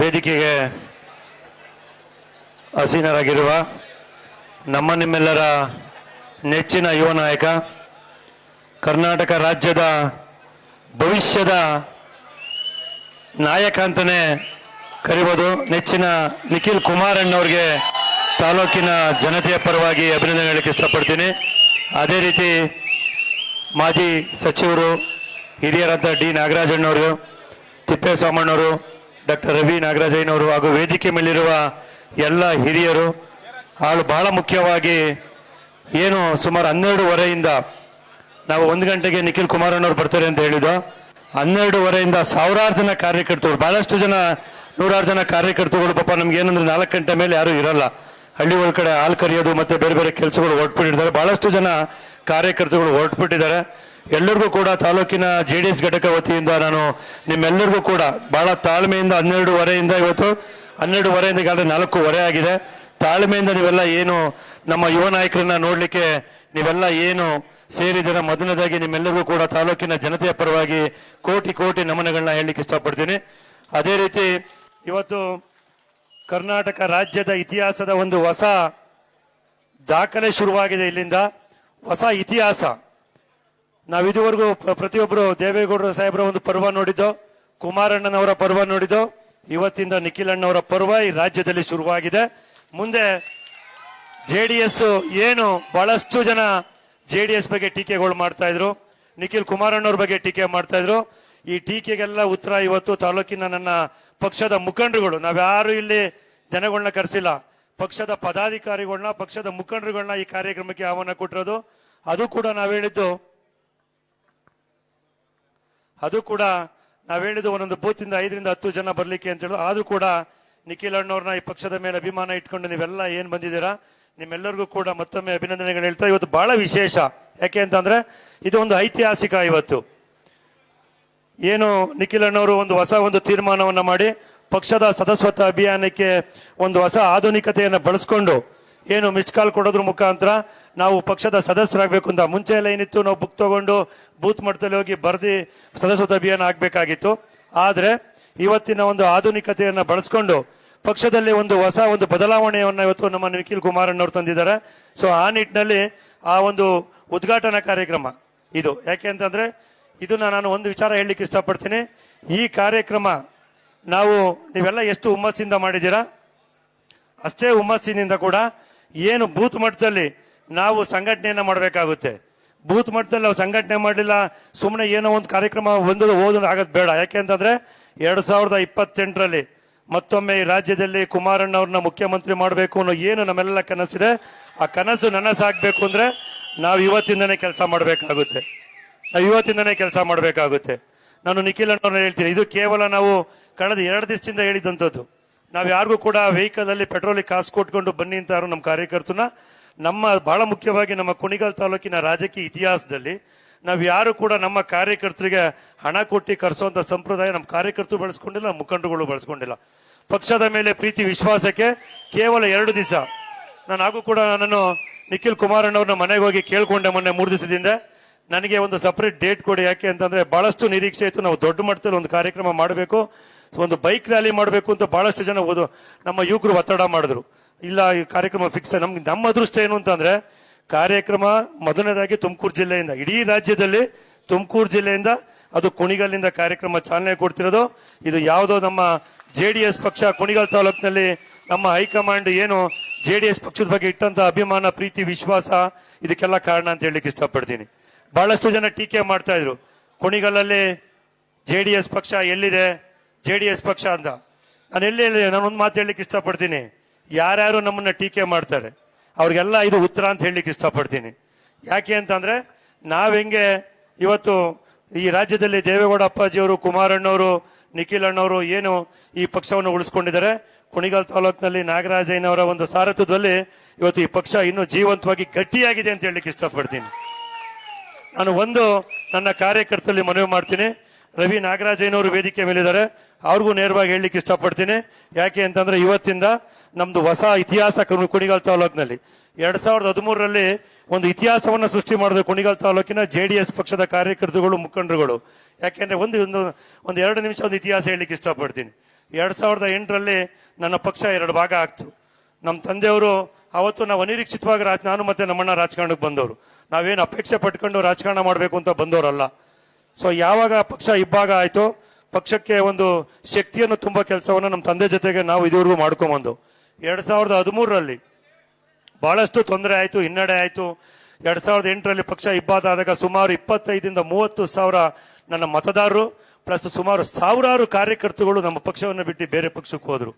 ವೇದಿಕೆಗೆ ಅಸೀನರಾಗಿರುವ ನಮ್ಮ ನಿಮ್ಮೆಲ್ಲರ ನೆಚ್ಚಿನ ಯುವ ನಾಯಕ, ಕರ್ನಾಟಕ ರಾಜ್ಯದ ಭವಿಷ್ಯದ ನಾಯಕ ಅಂತಲೇ ಕರಿಬೋದು. ನೆಚ್ಚಿನ ನಿಖಿಲ್ ಕುಮಾರಣ್ಣವ್ರಿಗೆ ತಾಲೂಕಿನ ಜನತೆಯ ಪರವಾಗಿ ಅಭಿನಂದನೆ ಹೇಳಕ್ಕೆ ಇಷ್ಟಪಡ್ತೀನಿ. ಅದೇ ರೀತಿ ಮಾಜಿ ಸಚಿವರು, ಹಿರಿಯರಾದ ಡಿ ನಾಗರಾಜಣ್ಣವರು, ತಿಪ್ಪೇಸ್ವಾಮಣ್ಣವರು ಡಾಕ್ಟರ್ ರವಿ ನಾಗರಾಜಯ್ಯನವರು ಹಾಗೂ ವೇದಿಕೆ ಮೇಲಿರುವ ಎಲ್ಲ ಹಿರಿಯರು ಹಾಗೂ ಬಹಳ ಮುಖ್ಯವಾಗಿ ಏನು ಸುಮಾರು ಹನ್ನೆರಡುವರೆಯಿಂದ, ನಾವು ಒಂದು ಗಂಟೆಗೆ ನಿಖಿಲ್ ಕುಮಾರಣ್ಣವ್ರು ಬರ್ತಾರೆ ಅಂತ ಹೇಳಿದ್ದು, ಹನ್ನೆರಡುವರೆಯಿಂದ ಸಾವಿರಾರು ಜನ ಕಾರ್ಯಕರ್ತರು, ಬಹಳಷ್ಟು ಜನ, ನೂರಾರು ಜನ ಕಾರ್ಯಕರ್ತರುಗಳು, ಪಾಪ ನಮ್ಗೆ ಏನಂದ್ರೆ ನಾಲ್ಕು ಗಂಟೆ ಮೇಲೆ ಯಾರು ಇರಲ್ಲ. ಹಳ್ಳಿ ಒಳ ಕಡೆ ಹಾಲು ಕರೆಯೋದು ಮತ್ತೆ ಬೇರೆ ಬೇರೆ ಕೆಲಸಗಳು ಹೊರಟ್ಬಿಟ್ಟಿದ್ದಾರೆ. ಬಹಳಷ್ಟು ಜನ ಕಾರ್ಯಕರ್ತರುಗಳು ಹೊರಟ್ಬಿಟ್ಟಿದ್ದಾರೆ. ಎಲ್ಲರಿಗೂ ಕೂಡ ತಾಲೂಕಿನ ಜೆ ಡಿ ಎಸ್ ಘಟಕ ವತಿಯಿಂದ ನಾನು ನಿಮ್ಮೆಲ್ಲರಿಗೂ ಕೂಡ ಬಹಳ ತಾಳ್ಮೆಯಿಂದ ಹನ್ನೆರಡುವರೆಯಿಂದ ಇವತ್ತು ಹನ್ನೆರಡುವರೆಯಿಂದ ಈಗಾಗಲೇ ನಾಲ್ಕೂವರೆ ಆಗಿದೆ. ತಾಳ್ಮೆಯಿಂದ ನೀವೆಲ್ಲ ಏನು ನಮ್ಮ ಯುವ ನಾಯಕರನ್ನ ನೋಡಲಿಕ್ಕೆ ನೀವೆಲ್ಲ ಏನು ಸೇರಿದಿರ ಮೊದಲನೇದಾಗಿ ನಿಮ್ಮೆಲ್ಲರಿಗೂ ಕೂಡ ತಾಲೂಕಿನ ಜನತೆಯ ಪರವಾಗಿ ಕೋಟಿ ಕೋಟಿ ನಮನಗಳನ್ನ ಹೇಳಲಿಕ್ಕೆ ಇಷ್ಟಪಡ್ತೀನಿ. ಅದೇ ರೀತಿ ಇವತ್ತು ಕರ್ನಾಟಕ ರಾಜ್ಯದ ಇತಿಹಾಸದ ಒಂದು ಹೊಸ ದಾಖಲೆ ಶುರುವಾಗಿದೆ ಇಲ್ಲಿಂದ. ಹೊಸ ಇತಿಹಾಸ. ನಾವು ಇದುವರೆಗೂ ಪ್ರ- ಪ್ರತಿಯೊಬ್ಬರು ದೇವೇಗೌಡರ ಸಾಹೇಬರ ಒಂದು ಪರ್ವ ನೋಡಿದ್ದು, ಕುಮಾರಣ್ಣನವರ ಪರ್ವ ನೋಡಿದ್ದು, ಇವತ್ತಿಂದ ನಿಖಿಲ್ ಅಣ್ಣವರ ಪರ್ವ ಈ ರಾಜ್ಯದಲ್ಲಿ ಶುರುವಾಗಿದೆ. ಮುಂದೆ ಜೆ ಡಿ ಎಸ್ ಏನು ಬಹಳಷ್ಟು ಜನ ಜೆ ಡಿ ಎಸ್ ಬಗ್ಗೆ ಟೀಕೆಗಳು ಮಾಡ್ತಾ ಇದ್ರು. ನಿಖಿಲ್ ಕುಮಾರಣ್ಣವ್ರ ಬಗ್ಗೆ ಟೀಕೆ ಮಾಡ್ತಾ ಇದ್ರು. ಈ ಟೀಕೆಗೆಲ್ಲ ಉತ್ತರ ಇವತ್ತು ತಾಲೂಕಿನ ನನ್ನ ಪಕ್ಷದ ಮುಖಂಡರುಗಳು. ನಾವ್ಯಾರು ಇಲ್ಲಿ ಜನಗಳನ್ನ ಕರೆಸಿಲ್ಲ. ಪಕ್ಷದ ಪದಾಧಿಕಾರಿಗಳನ್ನ ಪಕ್ಷದ ಮುಖಂಡರುಗಳನ್ನ ಈ ಕಾರ್ಯಕ್ರಮಕ್ಕೆ ಆಹ್ವಾನ ಕೊಟ್ಟಿರೋದು. ಅದು ಕೂಡ ನಾವ್ ಹೇಳಿದ್ದು ಅದು ಕೂಡ ನಾವ್ ಹೇಳಿದ್ದು ಒಂದೊಂದು ಬೂತಿಂದ ಐದರಿಂದ ಹತ್ತು ಜನ ಬರಲಿಕ್ಕೆ ಅಂತ ಹೇಳಿದ್ರು ಆದ್ರೂ ಕೂಡ ನಿಖಿಲ್ ಅಣ್ಣವ್ರನ್ನ ಈ ಪಕ್ಷದ ಮೇಲೆ ಅಭಿಮಾನ ಇಟ್ಕೊಂಡು ನೀವೆಲ್ಲ ಏನು ಬಂದಿದ್ದೀರಾ? ನಿಮ್ಮೆಲ್ಲರಿಗೂ ಕೂಡ ಮತ್ತೊಮ್ಮೆ ಅಭಿನಂದನೆಗಳು ಹೇಳ್ತಾ ಇವತ್ತು ಬಹಳ ವಿಶೇಷ. ಯಾಕೆ ಅಂತಂದ್ರೆ ಇದು ಒಂದು ಐತಿಹಾಸಿಕ ಇವತ್ತು. ಏನು ನಿಖಿಲ್ ಅಣ್ಣವರು ಒಂದು ಹೊಸ ಒಂದು ತೀರ್ಮಾನವನ್ನು ಮಾಡಿ ಪಕ್ಷದ ಸದಸ್ಯತ್ವ ಅಭಿಯಾನಕ್ಕೆ ಒಂದು ಹೊಸ ಆಧುನಿಕತೆಯನ್ನು ಬಳಸ್ಕೊಂಡು ಏನು ಮಿಸ್ ಕಾಲ್ ಕೊಡೋದ್ರ ಮುಖಾಂತರ ನಾವು ಪಕ್ಷದ ಸದಸ್ಯರಾಗಬೇಕು ಅಂತ ಮುಂಚೆ ಎಲ್ಲ ಏನಿತ್ತು, ನಾವು ಬುಕ್ ತಗೊಂಡು ಬೂತ್ ಮಟ್ಟದಲ್ಲಿ ಹೋಗಿ ಬರ್ದಿ ಸದಸ್ಯತ್ವ ಅಭಿಯಾನ ಆಗಬೇಕಾಗಿತ್ತು. ಆದರೆ ಇವತ್ತಿನ ಒಂದು ಆಧುನಿಕತೆಯನ್ನು ಬಳಸ್ಕೊಂಡು ಪಕ್ಷದಲ್ಲಿ ಒಂದು ಹೊಸ ಒಂದು ಬದಲಾವಣೆಯನ್ನ ಇವತ್ತು ನಮ್ಮ ನಿಖಿಲ್ ಕುಮಾರಣ್ಣವ್ರು ತಂದಿದ್ದಾರೆ. ಸೊ ಆ ನಿಟ್ಟಿನಲ್ಲಿ ಆ ಒಂದು ಉದ್ಘಾಟನಾ ಕಾರ್ಯಕ್ರಮ ಇದು. ಯಾಕೆ ಅಂತಂದ್ರೆ ಇದನ್ನ ನಾನು ಒಂದು ವಿಚಾರ ಹೇಳಲಿಕ್ಕೆ ಇಷ್ಟಪಡ್ತೀನಿ. ಈ ಕಾರ್ಯಕ್ರಮ ನಾವು ನೀವೆಲ್ಲ ಎಷ್ಟು ಹುಮ್ಮಸ್ಸಿಂದ ಮಾಡಿದ್ದೀರಾ? ಅಷ್ಟೇ ಹುಮ್ಮಸ್ಸಿನಿಂದ ಕೂಡ ಏನು ಬೂತ್ ಮಟ್ಟದಲ್ಲಿ ನಾವು ಸಂಘಟನೆಯನ್ನ ಮಾಡಬೇಕಾಗುತ್ತೆ. ಬೂತ್ ಮಟ್ಟದಲ್ಲಿ ನಾವು ಸಂಘಟನೆ ಮಾಡಲಿಲ್ಲ ಸುಮ್ಮನೆ ಏನೋ ಒಂದು ಕಾರ್ಯಕ್ರಮ ಒಂದು ಓದಲು ಆಗೋದು ಬೇಡ. ಯಾಕೆ ಅಂತಂದ್ರೆ ಎರಡ್ ಸಾವಿರದ ಇಪ್ಪತ್ತೆಂಟರಲ್ಲಿ ಮತ್ತೊಮ್ಮೆ ಈ ರಾಜ್ಯದಲ್ಲಿ ಕುಮಾರಣ್ಣ ಅವ್ರನ್ನ ಮುಖ್ಯಮಂತ್ರಿ ಮಾಡಬೇಕು ಅನ್ನೋ ಏನು ನಮ್ಮೆಲ್ಲ ಕನಸಿದೆ, ಆ ಕನಸು ನನಸಾಗಬೇಕು ಅಂದ್ರೆ ನಾವು ಇವತ್ತಿಂದನೇ ಕೆಲಸ ಮಾಡಬೇಕಾಗುತ್ತೆ. ನಾವು ಇವತ್ತಿಂದನೇ ಕೆಲಸ ಮಾಡಬೇಕಾಗುತ್ತೆ. ನಾನು ನಿಖಿಲ್ ಅಣ್ಣವ್ರನ್ನ ಹೇಳ್ತೀನಿ, ಇದು ಕೇವಲ ನಾವು ಕಳೆದ ಎರಡು ದಿವಸದಿಂದ ಹೇಳಿದಂಥದ್ದು. ನಾವು ಯಾರಿಗೂ ಕೂಡ ವೆಹಿಕಲ್ ಅಲ್ಲಿ ಪೆಟ್ರೋಲಿಗೆ ಕಾಸು ಕೊಟ್ಕೊಂಡು ಬನ್ನಿ ಅಂತ ನಮ್ಮ ಕಾರ್ಯಕರ್ತನ, ನಮ್ಮ ಬಹಳ ಮುಖ್ಯವಾಗಿ ನಮ್ಮ ಕುಣಿಗಲ್ ತಾಲೂಕಿನ ರಾಜಕೀಯ ಇತಿಹಾಸದಲ್ಲಿ ನಾವು ಯಾರು ಕೂಡ ನಮ್ಮ ಕಾರ್ಯಕರ್ತರಿಗೆ ಹಣ ಕೊಟ್ಟು ಕರೆಸುವಂತ ಸಂಪ್ರದಾಯ ನಮ್ಮ ಕಾರ್ಯಕರ್ತರು ಬಳಸ್ಕೊಂಡಿಲ್ಲ ನಮ್ಮ ಮುಖಂಡರುಗಳು ಬಳಸ್ಕೊಂಡಿಲ್ಲ. ಪಕ್ಷದ ಮೇಲೆ ಪ್ರೀತಿ ವಿಶ್ವಾಸಕ್ಕೆ ಕೇವಲ ಎರಡು ದಿವಸ. ನಾನು ಹಾಗೂ ಕೂಡ ನಾನು ನಿಖಿಲ್ ಕುಮಾರಣ್ಣವ್ರನ್ನ ಮನೆಗೆ ಹೋಗಿ ಕೇಳ್ಕೊಂಡೆ ಮೊನ್ನೆ ಮೂರು ದಿವಸದಿಂದ. ನನಗೆ ಒಂದು ಸಪರೇಟ್ ಡೇಟ್ ಕೊಡಿ ಯಾಕೆ ಅಂತಂದ್ರೆ ಬಹಳಷ್ಟು ನಿರೀಕ್ಷೆ ಇತ್ತು. ನಾವು ದೊಡ್ಡ ಮಟ್ಟದಲ್ಲಿ ಒಂದು ಕಾರ್ಯಕ್ರಮ ಮಾಡಬೇಕು. ಒಂದು ಬೈಕ್ ರ್ಯಾಲಿ ಮಾಡಬೇಕು ಅಂತ ಬಹಳಷ್ಟು ಜನ ಓದು ನಮ್ಮ ಯುವಕರು ಒತ್ತಡ ಮಾಡಿದ್ರು. ಇಲ್ಲ, ಈ ಕಾರ್ಯಕ್ರಮ ಫಿಕ್ಸ್ ನಮ್ಗೆ ನಮ್ಮ ಅದೃಷ್ಟ ಏನು ಅಂತಂದ್ರೆ ಕಾರ್ಯಕ್ರಮ ಮೊದಲನೇದಾಗಿ ತುಮಕೂರು ಜಿಲ್ಲೆಯಿಂದ ಇಡೀ ರಾಜ್ಯದಲ್ಲಿ ತುಮಕೂರು ಜಿಲ್ಲೆಯಿಂದ ಅದು ಕುಣಿಗಲ್ಲಿಂದ ಕಾರ್ಯಕ್ರಮ ಚಾಲನೆ ಕೊಡ್ತಿರೋದು. ಇದು ಯಾವುದೋ ನಮ್ಮ ಜೆ ಡಿ ಎಸ್ ಪಕ್ಷ, ಕುಣಿಗಲ್ ತಾಲೂಕಿನಲ್ಲಿ ನಮ್ಮ ಹೈಕಮಾಂಡ್ ಏನು ಜೆ ಡಿ ಎಸ್ ಪಕ್ಷದ ಬಗ್ಗೆ ಇಟ್ಟಂತ ಅಭಿಮಾನ, ಪ್ರೀತಿ, ವಿಶ್ವಾಸ ಇದಕ್ಕೆಲ್ಲ ಕಾರಣ ಅಂತ ಹೇಳಲಿಕ್ಕೆ ಇಷ್ಟಪಡ್ತೀನಿ. ಬಹಳಷ್ಟು ಜನ ಟೀಕೆ ಮಾಡ್ತಾ ಇದ್ರು. ಕುಣಿಗಲ್ಲಲ್ಲಿ ಜೆ ಡಿ ಎಸ್ ಪಕ್ಷ ಎಲ್ಲಿದೆ? ಜೆ ಡಿ ಎಸ್ ಪಕ್ಷ ಅಂತ. ನಾನು ಎಲ್ಲಿ ನಾನು ಒಂದು ಮಾತು ಹೇಳಲಿಕ್ಕೆ ಇಷ್ಟಪಡ್ತೀನಿ. ಯಾರ್ಯಾರು ನಮ್ಮನ್ನ ಟೀಕೆ ಮಾಡ್ತಾರೆ, ಅವ್ರಿಗೆಲ್ಲ ಇದು ಉತ್ತರ ಅಂತ ಹೇಳಲಿಕ್ಕೆ ಇಷ್ಟಪಡ್ತೀನಿ. ಯಾಕೆ ಅಂತಂದ್ರೆ, ನಾವ್ ಹೆಂಗೆ ಇವತ್ತು ಈ ರಾಜ್ಯದಲ್ಲಿ ದೇವೇಗೌಡ ಅಪ್ಪಾಜಿಯವರು, ಕುಮಾರಣ್ಣವರು, ನಿಖಿಲ್ ಅಣ್ಣವರು ಏನು ಈ ಪಕ್ಷವನ್ನು ಉಳಿಸ್ಕೊಂಡಿದ್ದಾರೆ, ಕುಣಿಗಲ್ ತಾಲೂಕಿನಲ್ಲಿ ನಾಗರಾಜಯ್ಯನವರ ಒಂದು ಸಾರಥ್ಯದಲ್ಲಿ ಇವತ್ತು ಈ ಪಕ್ಷ ಇನ್ನೂ ಜೀವಂತವಾಗಿ ಗಟ್ಟಿಯಾಗಿದೆ ಅಂತ ಹೇಳಲಿಕ್ಕೆ ಇಷ್ಟಪಡ್ತೀನಿ. ನಾನು ಒಂದು ನನ್ನ ಕಾರ್ಯಕರ್ತರಲ್ಲಿ ಮನವಿ ಮಾಡ್ತೀನಿ. ರವಿ ನಾಗರಾಜಯ್ಯನವರು ವೇದಿಕೆ ಮೇಲಿದ್ದಾರೆ. ಅವ್ರಿಗೂ ನೇರವಾಗಿ ಹೇಳಲಿಕ್ಕೆ ಇಷ್ಟಪಡ್ತೀನಿ. ಯಾಕೆ ಅಂತಂದ್ರೆ ಇವತ್ತಿಂದ ನಮ್ದು ಹೊಸ ಇತಿಹಾಸ ಕುಣಿಗಲ್ ತಾಲೂಕಿನಲ್ಲಿ. ಎರಡ್ ಸಾವಿರದ ಹದಿಮೂರರಲ್ಲಿ ಒಂದು ಇತಿಹಾಸವನ್ನ ಸೃಷ್ಟಿ ಮಾಡಿದ ಕುಣಿಗಲ್ ತಾಲೂಕಿನ ಜೆ ಡಿ ಎಸ್ ಪಕ್ಷದ ಕಾರ್ಯಕರ್ತರುಗಳು, ಮುಖಂಡರುಗಳು. ಯಾಕೆಂದ್ರೆ ಒಂದು ಒಂದು ಒಂದು ಎರಡು ನಿಮಿಷ ಒಂದು ಇತಿಹಾಸ ಹೇಳಲಿಕ್ಕೆ ಇಷ್ಟಪಡ್ತೀನಿ. ಎರಡ್ ಸಾವಿರದ ಎಂಟರಲ್ಲಿ ನನ್ನ ಪಕ್ಷ ಎರಡು ಭಾಗ ಆಗ್ತು. ನಮ್ಮ ತಂದೆಯವರು ಅವತ್ತು ನಾವು ಅನಿರೀಕ್ಷಿತವಾಗಿ ರಾಜ್ ನಾನು ಮತ್ತೆ ನಮ್ಮಣ್ಣ ರಾಜಕಾರಣಕ್ಕೆ ಬಂದವರು. ನಾವೇನು ಅಪೇಕ್ಷೆ ಪಟ್ಕೊಂಡು ರಾಜಕಾರಣ ಮಾಡಬೇಕು ಅಂತ ಬಂದವರಲ್ಲ. ಸೊ ಯಾವಾಗ ಪಕ್ಷ ಇಬ್ಬಾಗ ಆಯಿತು, ಪಕ್ಷಕ್ಕೆ ಒಂದು ಶಕ್ತಿಯನ್ನು ತುಂಬ ಕೆಲಸವನ್ನು ನಮ್ಮ ತಂದೆ ಜೊತೆಗೆ ನಾವು ಇದುವರೆಗೂ ಮಾಡ್ಕೊಂಬಂದು ಎರಡು ಸಾವಿರದ ಹದಿಮೂರರಲ್ಲಿ ಬಹಳಷ್ಟು ತೊಂದರೆ ಆಯಿತು, ಹಿನ್ನಡೆ ಆಯಿತು. ಎರಡು ಸಾವಿರದ ಎಂಟರಲ್ಲಿ ಪಕ್ಷ ಇಬ್ಬಾದಾದಾಗ ಸುಮಾರು ಇಪ್ಪತ್ತೈದಿಂದ ಮೂವತ್ತು ಸಾವಿರ ನನ್ನ ಮತದಾರರು, ಪ್ಲಸ್ ಸುಮಾರು ಸಾವಿರಾರು ಕಾರ್ಯಕರ್ತರುಗಳು ನಮ್ಮ ಪಕ್ಷವನ್ನು ಬಿಟ್ಟು ಬೇರೆ ಪಕ್ಷಕ್ಕೆ ಹೋದ್ರು.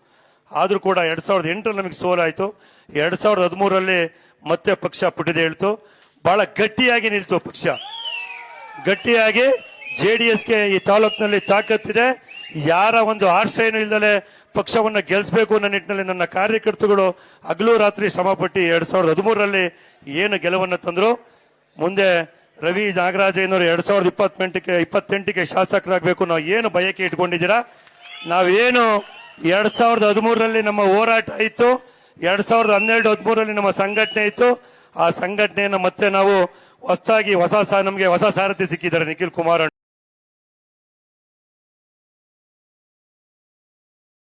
ಆದ್ರೂ ಕೂಡ ಎರಡು ಸಾವಿರದ ಎಂಟರಲ್ಲಿ ನಮಗೆ ಸೋಲಾಯಿತು. ಎರಡು ಸಾವಿರದ ಹದಿಮೂರರಲ್ಲಿ ಮತ್ತೆ ಪಕ್ಷ ಪುಟ್ಟಿದೆ ಹೇಳ್ತು. ಬಹಳ ಗಟ್ಟಿಯಾಗಿ ನಿಲ್ತು ಪಕ್ಷ. ಗಟ್ಟಿಯಾಗಿ ಜೆ ಡಿ ಎಸ್ಗೆ ಈ ತಾಲೂಕಿನಲ್ಲಿ ತಾಕತ್ತಿದೆ ಯಾರ ಒಂದು ಆಶ್ರಯನೂ ಇಲ್ಲದೆ ಪಕ್ಷವನ್ನು ಗೆಲ್ಲಿಸಬೇಕು ಅನ್ನೋ ನಿಟ್ಟಿನಲ್ಲಿ ನನ್ನ ಕಾರ್ಯಕರ್ತರುಗಳು ಹಗಲು ರಾತ್ರಿ ಶ್ರಮಪಟ್ಟು ಎರಡು ಸಾವಿರದ ಹದಿಮೂರರಲ್ಲಿ ಏನು ಗೆಲುವನ್ನು ತಂದರು. ಮುಂದೆ ರವಿ ನಾಗರಾಜಯ್ಯನವರು ಎರಡು ಸಾವಿರದ ಇಪ್ಪತ್ತೆಂಟಕ್ಕೆ ಇಪ್ಪತ್ತೆಂಟಕ್ಕೆ ಶಾಸಕರಾಗಬೇಕು ನಾವು ಏನು ಬಯಕೆ ಇಟ್ಕೊಂಡಿದ್ದೀರಾ? ನಾವೇನು ಎರಡ್ ಸಾವಿರದ ಹದಿಮೂರರಲ್ಲಿ ನಮ್ಮ ಹೋರಾಟ ಇತ್ತು. ಎರಡ್ ಸಾವಿರದ ಹನ್ನೆರಡು ಹದಿಮೂರರಲ್ಲಿ ನಮ್ಮ ಸಂಘಟನೆ ಇತ್ತು. ಆ ಸಂಘಟನೆಯನ್ನು ಮತ್ತೆ ನಾವು ಹೊಸದಾಗಿ ಹೊಸ ನಮಗೆ ಹೊಸ ಸಾರಥಿ ಸಿಕ್ಕಿದ್ದಾರೆ ನಿಖಿಲ್ ಕುಮಾರ್